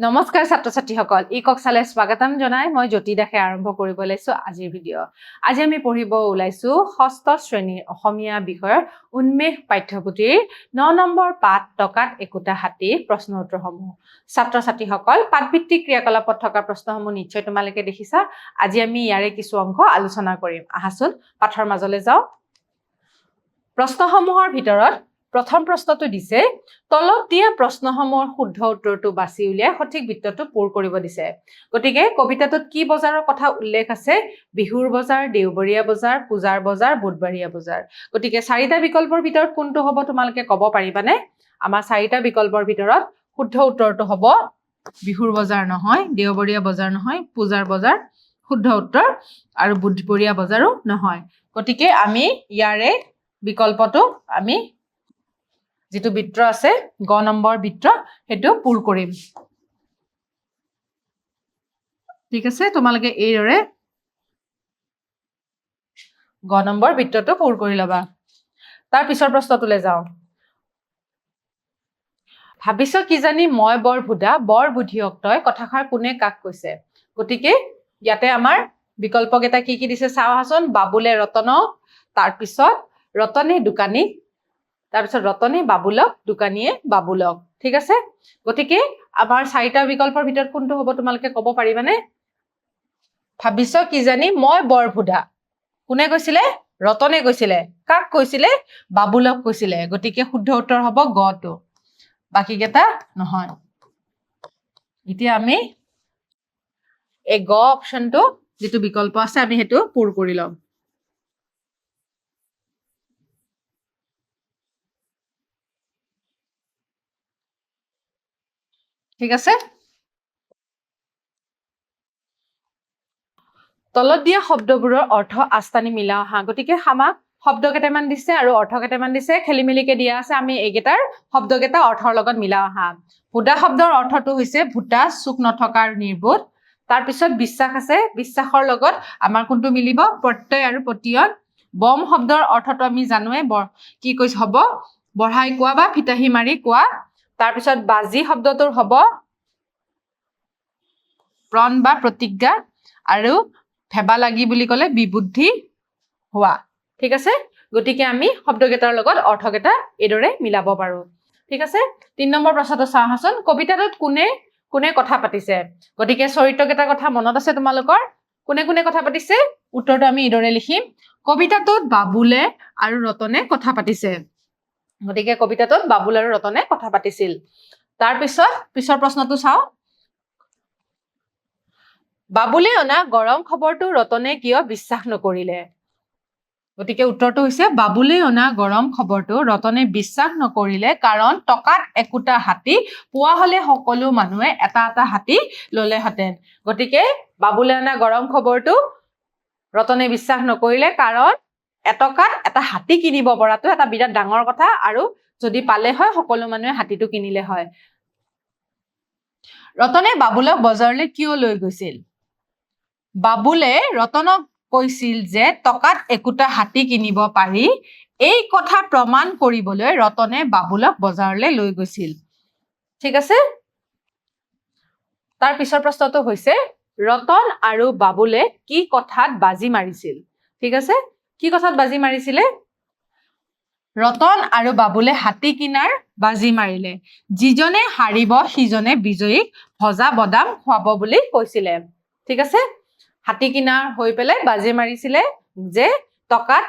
নমস্কাৰ ছাত্ৰ ছাত্ৰীসকল ই কক চালে স্বাগতম জনাই মই জ্যোতি দাসে আৰম্ভ কৰিব ওলাইছো আজিৰ ভিডিঅ' আজি আমি পঢ়িব ওলাইছো ষষ্ঠ শ্ৰেণীৰ অসমীয়া বিষয়ৰ উন্মেষ পাঠ্যপুথিৰ ন নম্বৰ পাঠ টকাত একোটা হাতী প্ৰশ্ন উত্তৰসমূহ ছাত্ৰ ছাত্ৰীসকল পাঠভিত্তিক ক্ৰিয়াকলাপত থকা প্ৰশ্নসমূহ নিশ্চয় তোমালোকে দেখিছা। আজি আমি ইয়াৰে কিছু অংশ আলোচনা কৰিম। আহাচোন পাঠৰ মাজলৈ যাওঁ। প্ৰশ্নসমূহৰ ভিতৰত প্ৰথম প্ৰশ্নটো দিছে তলত দিয়া প্ৰশ্নসমূহৰ শুদ্ধ উত্তৰটো বাছি উলিয়াই সঠিক বৃত্তটো পূৰ কৰিব দিছে। গতিকে কবিতাটোত কি বজাৰৰ কথা উল্লেখ আছে? বিহুৰ বজাৰ দেওবৰীয়া বজাৰ পূজাৰ বজাৰ বুধবাৰীয়া বজাৰ। গতিকে চাৰিটা বিকল্পৰ ভিতৰত কোনটো হ'ব তোমালোকে ক'ব পাৰিবানে? আমাৰ চাৰিটা বিকল্পৰ ভিতৰত শুদ্ধ উত্তৰটো হ'ব বিহুৰ বজাৰ নহয় দেওবৰীয়া বজাৰ নহয় পূজাৰ বজাৰ শুদ্ধ উত্তৰ আৰু বুধবৰীয়া বজাৰো নহয়। গতিকে আমি ইয়াৰে বিকল্পটো আমি যিটো বৃত্ত আছে গ নম্বৰ বৃত্ত সেইটো পূৰ কৰিম। ঠিক আছে তোমালোকে এইদৰে গ নম্বৰ বৃত্তটো পূৰ কৰি ল'বা। তাৰ পিছৰ প্ৰশ্নটোলৈ যাওঁ। ভাবিছ কিজানি মই বৰ ভুদা বৰ বুদ্ধিয়ক তই কথাষাৰ কোনে কাক কৈছে? গতিকে ইয়াতে আমাৰ বিকল্পকেইটা কি কি দিছে চাওঁ আহাচোন বাবুলে ৰতনক তাৰপিছত ৰতনে দোকানীক তাৰপিছত ৰতনে বাবুলক, দোকানীয়ে বাবুলক, ঠিক আছে? গতিকে আমাৰ চাৰিটা বিকল্পৰ ভিতৰত কোনটো হ'ব তোমালোকে ক'ব পাৰিবানে? ভাবিছ কিজানি মই বৰ ভুধা কোনে কৈছিলে? ৰতনে কৈছিলে। কাক কৈছিলে? বাবুলক কৈছিলে। গতিকে শুদ্ধ উত্তৰ হ'ব গটো। বাকীকেইটা নহয়। এতিয়া আমি এই গ অপশ্যনটো যিটো বিকল্প আছে, আমি সেইটো পূৰ কৰি ল'ম। ঠিক আছে? তলত দিয়া শব্দবোৰৰ অৰ্থ আস্তানি মিলাও আহা গতিকে আমাক শব্দ কেইটামান দিছে আৰু অৰ্থ কেইটামান দিছে খেলি মেলিকে দিয়া আছে আমি এইকেইটাৰ শব্দকেইটা অৰ্থৰ লগত মিলাও আহা ভূতা শব্দৰ অৰ্থটো হৈছে ভূতা চুক নথকাৰ নিৰ্বোধ। তাৰপিছত বিশ্বাস আছে বিশ্বাসৰ লগত আমাৰ কোনটো মিলিব? প্ৰত্যয় আৰু প্ৰতিয়ন। বম শব্দৰ অৰ্থটো আমি জানোৱে কি কৈছে হ'ব? বঢ়াই কোৱা বা ফিতাহী মাৰি কোৱা তাৰপিছত বাজি শব্দটোৰ হ'ব প্ৰণ বা প্ৰতিজ্ঞা আৰু ভেবা লাগি বুলি ক'লে বিবুদ্ধি হোৱা। ঠিক আছে? গতিকে আমি শব্দকেইটাৰ লগত অৰ্থকেইটা এইদৰে মিলাব পাৰোঁ। ঠিক আছে? তিনি নম্বৰ প্ৰশ্নটো চাওঁ আহাচোন কবিতাটোত কোনে কোনে কথা পাতিছে? গতিকে চৰিত্ৰকেইটাৰ কথা মনত আছে তোমালোকৰ? কোনে কোনে কথা পাতিছে? উত্তৰটো আমি এইদৰে লিখিম। কবিতাটোত বাবুলে আৰু ৰতনে কথা পাতিছে। গতিকে কবিতাটোত বাবুল আৰু ৰতনে কথা পাতিছিল। তাৰপিছত পিছৰ প্ৰশ্নটো চাওঁ। বাবুলে অনা গৰম খবৰটো ৰতনে কিয় বিশ্বাস নকৰিলে? গতিকে উত্তৰটো হৈছে বাবুলে অনা গৰম খবৰটো ৰতনে বিশ্বাস নকৰিলে কাৰণ টকাত একোটা হাতী পোৱা হলে সকলো মানুহে এটা এটা হাতী ললেহেঁতেন। গতিকে বাবুলে অনা গৰম খবৰটো ৰতনে বিশ্বাস নকৰিলে কাৰণ এটকাত এটা হাতী কিনিব পৰাটো এটা বিৰাট ডাঙৰ কথা আৰু যদি পালে হয় সকলো মানুহে হাতীটো কিনিলে হয়। ৰতনে বাবুলক বজাৰলৈ কিয় লৈ গৈছিল? বাবুলে ৰতনক কৈছিল যে টকাত একোটা হাতী কিনিব পাৰি এই কথা প্ৰমাণ কৰিবলৈ ৰতনে বাবুলক বজাৰলৈ লৈ গৈছিল। ঠিক আছে? তাৰ পিছৰ প্ৰশ্নটো হৈছে ৰতন আৰু বাবুলে কি কথাত বাজি মাৰিছিল? ঠিক আছে? কি কথাত বাজি মাৰিছিলে? ৰতন আৰু বাবুলে হাতী কিনাৰ বাজি মাৰিলে। যিজনে হাৰিব সিজনে বিজয়ীক ভজা বদাম খুৱাব বুলি কৈছিলে। ঠিক আছে? হাতী কিনাৰ হৈ পেলাই বাজি মাৰিছিলে যে টকাত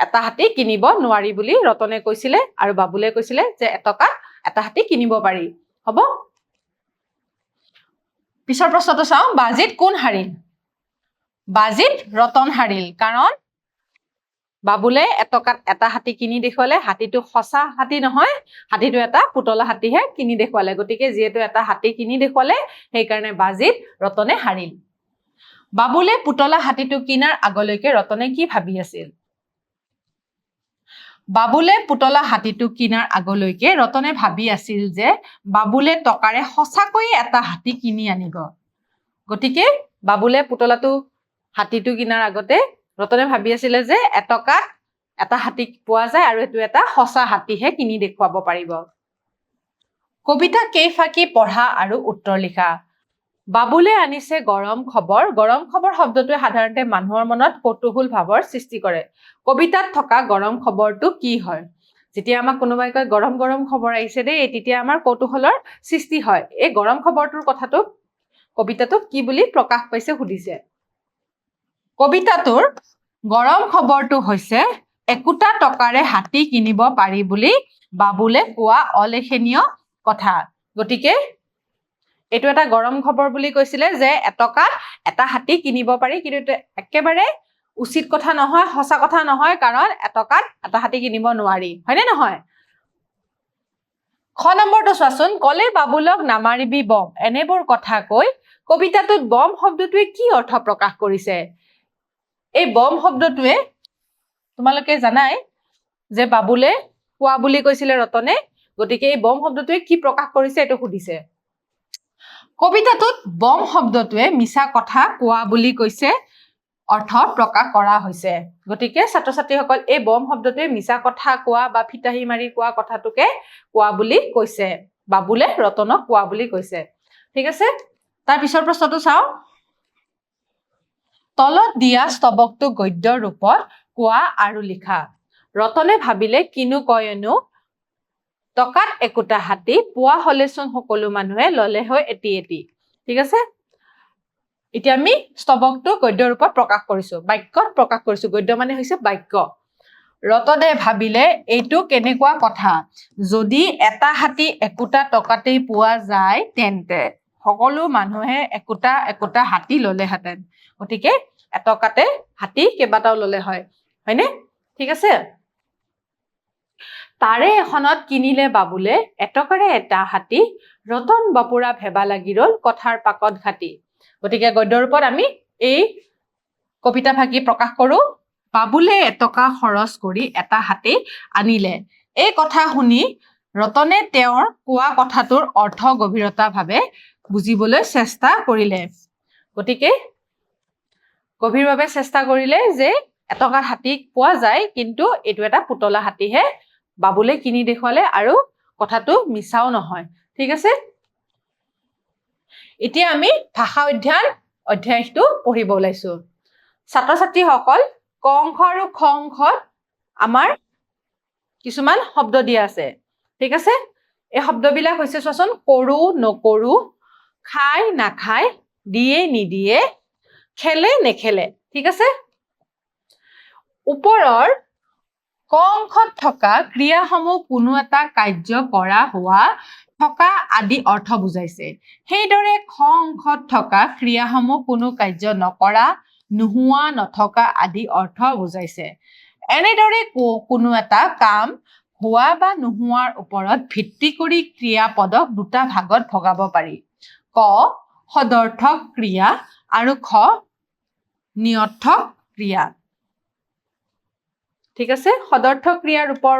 এটা হাতী কিনিব নোৱাৰি বুলি ৰতনে কৈছিলে আৰু বাবুলে কৈছিলে যে এটকাত এটা হাতী কিনিব পাৰি। হ'ব? পিছৰ প্ৰশ্নটো চাওঁ বাজিত কোন হাৰিল? বাজিত ৰতন হাৰিল। কাৰণ বাবুলে এটকাত এটা হাতী কিনি দেখুৱালে। হাতীটো সঁচা হাতী নহয় হাতীটো এটা পুতলা হাতীহে কিনি দেখুৱালে। গতিকে যিহেতু এটা হাতী কিনি দেখুৱালে সেইকাৰণে বাজিত ৰতনে হাৰিল। বাবুলে পুতলা হাতীটো কিনাৰ আগলৈকে ৰতনে কি ভাবি আছিল? বাবুলে পুতলা হাতীটো কিনাৰ আগলৈকে ৰতনে ভাবি আছিল যে বাবুলে টকাৰে সঁচাকৈয়ে এটা হাতী কিনি আনিব। গতিকে বাবুলে পুতলাটো হাতীটো কিনাৰ আগতে ৰতনে ভাবি আছিলে যে এটকাত এটা হাতী পোৱা যায় আৰু এইটো এটা সঁচা হাতীহে কিনি দেখুৱাব পাৰিব। কবিতা কেইফাকি পঢ়া আৰু উত্তৰ লিখা। বাবুলে আনিছে গৰম খবৰ। গৰম খবৰ শব্দটোৱে সাধাৰণতে মানুহৰ মনত কৌতূহল ভাৱৰ সৃষ্টি কৰে। কবিতাত থকা গৰম খবৰটো কি হয়? যেতিয়া আমাক কোনোবাই কয় গৰম গৰম খবৰ আহিছে দেই তেতিয়া আমাৰ কৌতূহলৰ সৃষ্টি হয়। এই গৰম খবৰটোৰ কথাটো কবিতাটোত কি বুলি প্ৰকাশ পাইছে সুধিছে। কবিতাটোৰ গৰম খবৰটো হৈছে একোটা টকাৰে হাতী কিনিব পাৰি বুলি বাবুলে কোৱা অলেখনীয় কথা। গতিকে এইটো এটা গৰম খবৰ বুলি কৈছিলে যে এটকাত এটা হাতী কিনিব পাৰি কিন্তু একেবাৰে উচিত কথা নহয় সঁচা কথা নহয় কাৰণ এটকাত এটা হাতী কিনিব নোৱাৰি। হয়নে নহয়? খ নম্বৰটো চোৱাচোন কলে বাবুলক নামাৰিবি বম। এনেবোৰ কথা কৈ কবিতাটোত বম শব্দটোৱে কি অৰ্থ প্ৰকাশ কৰিছে? এই বম শব্দটোৱে তোমালোকে জানাই যে বাবুলে কোৱা বুলি কৈছিলে ৰতনে গতিকে এই বম শব্দটোৱে কি প্ৰকাশ কৰিছে এইটো সুধিছে। কবিতাটোত বম শব্দটোৱে মিছা কথা কোৱা বুলি কৈছে অৰ্থ প্ৰকাশ কৰা হৈছে। গতিকে ছাত্ৰ ছাত্ৰীসকল এই বম শব্দটোৱে মিছা কথা কোৱা বা ফিতাহী মাৰি কোৱা কথাটোকে কোৱা বুলি কৈছে। বাবুলে ৰতনক কোৱা বুলি কৈছে। ঠিক আছে? তাৰ পিছৰ প্ৰশ্নটো চাওঁ। তলত দিয়া স্তৱকটো গদ্যৰ ৰূপত কোৱা আৰু লিখা। ৰতনে ভাবিলে কিনো কয়নো টকাত একোটা হাতী পোৱা হলেচোন সকলো মানুহে ললে হৈ এটি এটি। ঠিক আছে? এতিয়া আমি স্তৱকটো গদ্য ৰূপত প্ৰকাশ কৰিছো। বাক্যত প্ৰকাশ কৰিছো। গদ্য মানে হৈছে বাক্য। ৰতনে ভাবিলে এইটো কেনেকুৱা কথা? যদি এটা হাতী একোটা টকাতেই পোৱা যায় তেন্তে। সকলো মানুহে একোটা একোটা হাতী ললেহেঁতেন। গতিকে এটকাতে হাতী কেইবাটাও ললে হয়। হয়নে? ঠিক আছে? তাৰে এখনত কিনিলে বাবুলে এটকাৰে এটা হাতী ৰতন বাপুৰা ভেবা লাগি ৰল কথাৰ পাকত ঘাটি। গতিকে গদ্য ৰূপত আমি এই কবিতা ভাগি প্ৰকাশ কৰো। বাবুলে এটকা খৰচ কৰি এটা হাতী আনিলে। এই কথা শুনি ৰতনে তেওঁৰ কোৱা কথাটোৰ অৰ্থ গভীৰতাভাৱে বুজিবলৈ চেষ্টা কৰিলে। গতিকে গভীৰভাৱে চেষ্টা কৰিলে যে এটকা হাতী পোৱা যায় কিন্তু এইটো এটা পুতলা হাতীহে বাবুলে কিনি দেখুৱালে আৰু কথাটো মিছাও নহয়। ঠিক আছে? এতিয়া আমি ভাষা অধ্যয়ন অধ্যায়টো পঢ়িব ওলাইছো। ছাত্ৰ ছাত্ৰীসকল ক অংশ আৰু খ অংশত আমাৰ কিছুমান শব্দ দিয়া আছে। ঠিক আছে? এই শব্দবিলাক হৈছে চোৱাচোন কৰো নকৰো খাই নাখায় দিয়ে নিদিয়ে খেলে নেখেলে ঠিক আছে? ওপৰৰ ক অংশত থকা ক্ৰিয়াসমূহ কোনো এটা কাৰ্য কৰা হোৱা থকা আদি অৰ্থ বুজাইছে। সেইদৰে খ অংশত থকা ক্ৰিয়াসমূহ কোনো কাৰ্য নকৰা নোহোৱা নথকা আদি অৰ্থ বুজাইছে। এনেদৰে কোনো এটা কাম হোৱা বা নোহোৱাৰ ওপৰত ভিত্তি কৰি ক্ৰিয়াপদক দুটা ভাগত ভগাব পাৰি। ক, সদৰ্থক ক্ৰিয়া আৰু খ, নিয়ৰ্থক ক্ৰিয়া। ঠিক আছে? সদৰ্থক ক্ৰিয়াৰ ৰূপৰ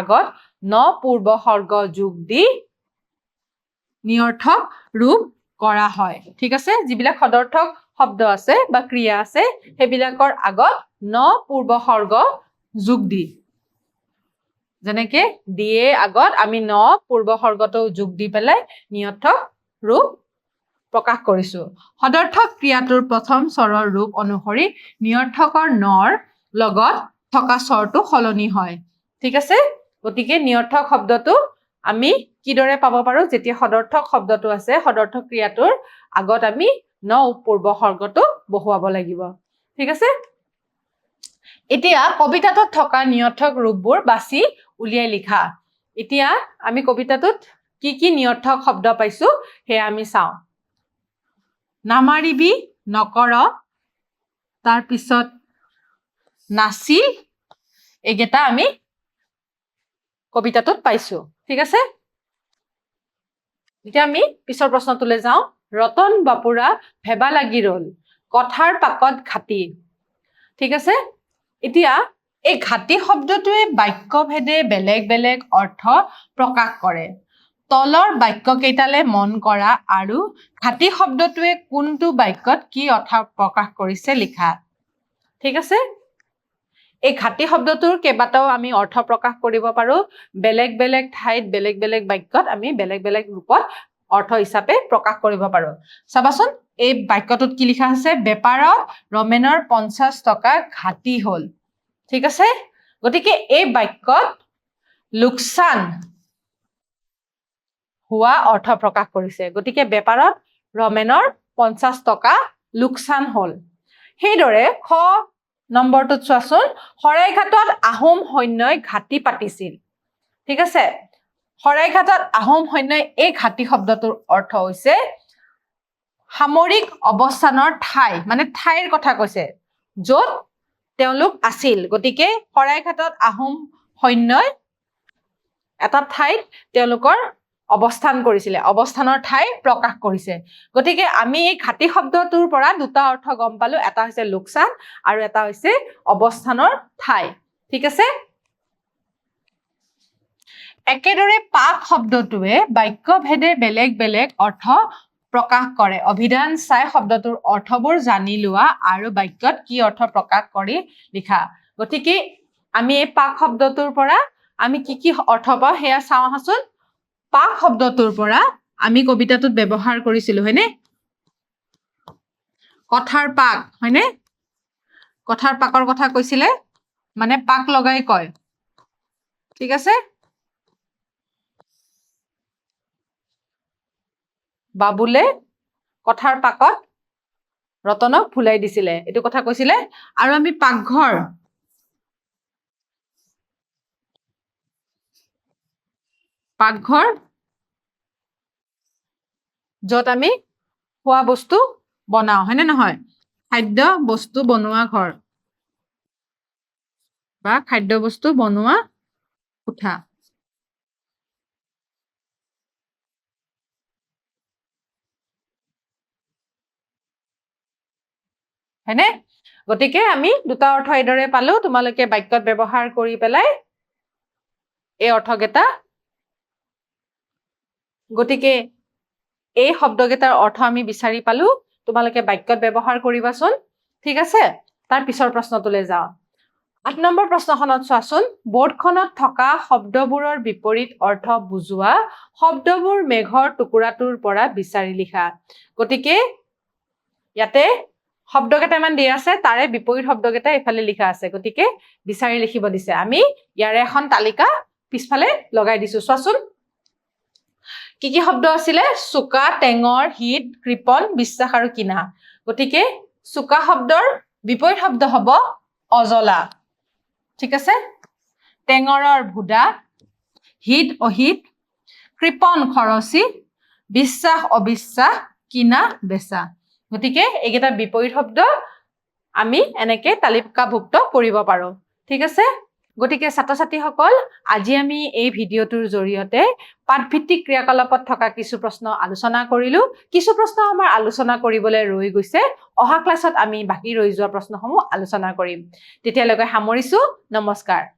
আগত ন পূৰ্বসৰ্গ যোগ দি নিয়ৰ্থক ৰূপ কৰা হয়। ঠিক আছে? যিবিলাক সদৰ্থক শব্দ আছে বা ক্ৰিয়া আছে, সেইবিলাকৰ আগত ন পূৰ্বসৰ্গ যোগ দি। যেনেকে, দিয়ে আগত আমি ন পূৰ্বসৰ্গটো যোগ দি পেলাই নিয়ৰ্থক ৰূপ প্ৰকাশ কৰিছো। সদৰ্থক ক্ৰিয়াটোৰ প্ৰথম স্বৰৰ ৰূপ অনুসৰি নিয়ৰ্থকৰ নৰ লগত থকা স্বৰটো সলনি হয়। ঠিক আছে? গতিকে নিয়ৰ্থক শব্দটো আমি কিদৰে পাব পাৰো? যেতিয়া সদৰ্থক শব্দটো আছে সদৰ্থক ক্ৰিয়াটোৰ আগত আমি ন পূৰ্বসৰ্গটো বহুৱাব লাগিব। ঠিক আছে? এতিয়া কবিতাটোত থকা নিয়ৰ্থক ৰূপবোৰ বাছি উলিয়াই লিখা। এতিয়া আমি কবিতাটোত কি কি নিয়ৰ্থক শব্দ পাইছো সেয়া আমি চাওঁ। নামাৰিবি নকৰ। তাৰপিছত নাছিল এইকেইটা আমি কবিতাটোত পাইছো। ঠিক আছে? এতিয়া আমি পিছৰ প্ৰশ্নটোলৈ যাওঁ। ৰতন বাপুৰা ভেবা লাগি ৰল কথাৰ পাকত ঘাটি। ঠিক আছে? এতিয়া এই ঘাটি শব্দটোৱে বাক্যভেদে বেলেগ বেলেগ অৰ্থ প্ৰকাশ কৰে। তলৰ বাক্য কেইটালে মন কৰা আৰু ঘাটি শব্দটোৱে কোনটো বাক্যত কি অৰ্থ প্ৰকাশ কৰিছে লিখা। ঠিক আছে? এই ঘাটি শব্দটোৰ কেইবাটাও আমি অৰ্থ প্ৰকাশ কৰিব পাৰো। বেলেগ বেলেগ ঠাইত বেলেগ বেলেগ বাক্যত আমি বেলেগ বেলেগ ৰূপত অৰ্থ হিচাপে প্ৰকাশ কৰিব পাৰো। চাবাচোন এই বাক্যটোত কি লিখা আছে? বেপাৰত ৰমেনৰ পঞ্চাছ টকা ঘাটি হ'ল। ঠিক আছে? গতিকে এই বাক্যত লোকচান হোৱা অৰ্থ প্ৰকাশ কৰিছে। গতিকে বেপাৰত ৰমেনৰ পঞ্চাছ টকা লোকচান হ'ল। সেইদৰে খ নম্বৰটোত চোৱাচোন শৰাইঘাটত আহোম সৈন্যই ঘাটি পাতিছিল। ঠিক আছে? শৰাইঘাটত আহোম সৈন্যই এই ঘাটি শব্দটোৰ অৰ্থ হৈছে সামৰিক অৱস্থানৰ ঠাই মানে ঠাইৰ কথা কৈছে য'ত তেওঁলোক আছিল। গতিকে শৰাইঘাটত আহোম সৈন্যই এটা ঠাইত তেওঁলোকৰ অৱস্থান কৰিছিলে অৱস্থানৰ ঠাই প্ৰকাশ কৰিছে। গতিকে আমি এই ঘাটি শব্দটোৰ পৰা দুটা অৰ্থ গম পালো এটা হৈছে লোকচান আৰু এটা হৈছে অৱস্থানৰ ঠাই। ঠিক আছে? একেদৰে পাক শব্দটোৱে বাক্যভেদে বেলেগ বেলেগ অৰ্থ প্ৰকাশ কৰে। অভিধান চাই শব্দটোৰ অৰ্থবোৰ জানি লোৱা আৰু বাক্যত কি অৰ্থ প্ৰকাশ কৰি লিখা। গতিকে আমি এই পাক শব্দটোৰ পৰা আমি কি কি অৰ্থ পাওঁ সেয়া চাওঁ আহাচোন। পাক শব্দটোৰ পৰা আমি কবিতাটোত ব্যৱহাৰ কৰিছিলো হয়নে? কথাৰ পাক হয়নে? কথাৰ পাকৰ কথা কৈছিলে মানে পাক লগাই কয়। ঠিক আছে? বাবুলে কথাৰ পাকত ৰতনক ফুলাই দিছিলে। এইটো কথা কৈছিলে। আৰু আমি পাকঘৰ। পাকঘৰ য'ত আমি খোৱা বস্তু বনাওঁ হয়নে নহয়? খাদ্য বস্তু বনোৱা ঘৰ বা খাদ্য বস্তু বনোৱা কোঠা। হয়নে? গতিকে আমি দুটা অৰ্থ এইদৰে পালো তোমালোকে বাক্যত ব্যৱহাৰ কৰি পেলাই এই অৰ্থকেইটা গতিকে এই শব্দকেইটাৰ অৰ্থ আমি বিচাৰি পালো। তোমালোকে বাক্যত ব্যৱহাৰ কৰিবাচোন। ঠিক আছে? তাৰ পিছৰ প্ৰশ্নটোলৈ যাওঁ। আঠ নম্বৰ প্ৰশ্নখনত চোৱাচোন। বৰ্ডখনত থকা শব্দবোৰৰ বিপৰীত অৰ্থ বুজোৱা শব্দবোৰ মেঘৰ টুকুৰাটোৰ পৰা বিচাৰি লিখা। গতিকে ইয়াতে শব্দ কেইটামান দিয়া আছে তাৰে বিপৰীত শব্দকেইটা এইফালে লিখা আছে। গতিকে বিচাৰি লিখিব দিছে। আমি ইয়াৰে এখন তালিকা পিছফালে লগাই দিছো। চোৱাচোন। কি কি শব্দ আছিলে? চোকা টেঙৰ হিত কৃপন বিশ্বাস আৰু কিনা। গতিকে চোকা শব্দৰ বিপৰীত শব্দ হব অজলা। ঠিক আছে? টেঙৰৰ ভুদা হিত অহিত কৃপন খৰচী বিশ্বাস অবিশ্বাস কিনা বেচা। গতিকে এইকেইটা বিপৰীত শব্দ আমি এনেকে তালিকাভুক্ত কৰিব পাৰো। ঠিক আছে? গতিকে ছাত্ৰ ছাত্ৰীসকল আজি আমি এই ভিডিঅ'টোৰ জৰিয়তে পাঠভিত্তিক ক্ৰিয়াকলাপত থকা কিছু প্ৰশ্ন আলোচনা কৰিলো। কিছু প্ৰশ্ন আমাৰ আলোচনা কৰিবলৈ ৰৈ গৈছে। অহা ক্লাছত আমি বাকী ৰৈ যোৱা প্ৰশ্নসমূহ আলোচনা কৰিম। তেতিয়ালৈকে সামৰিছো। নমস্কাৰ।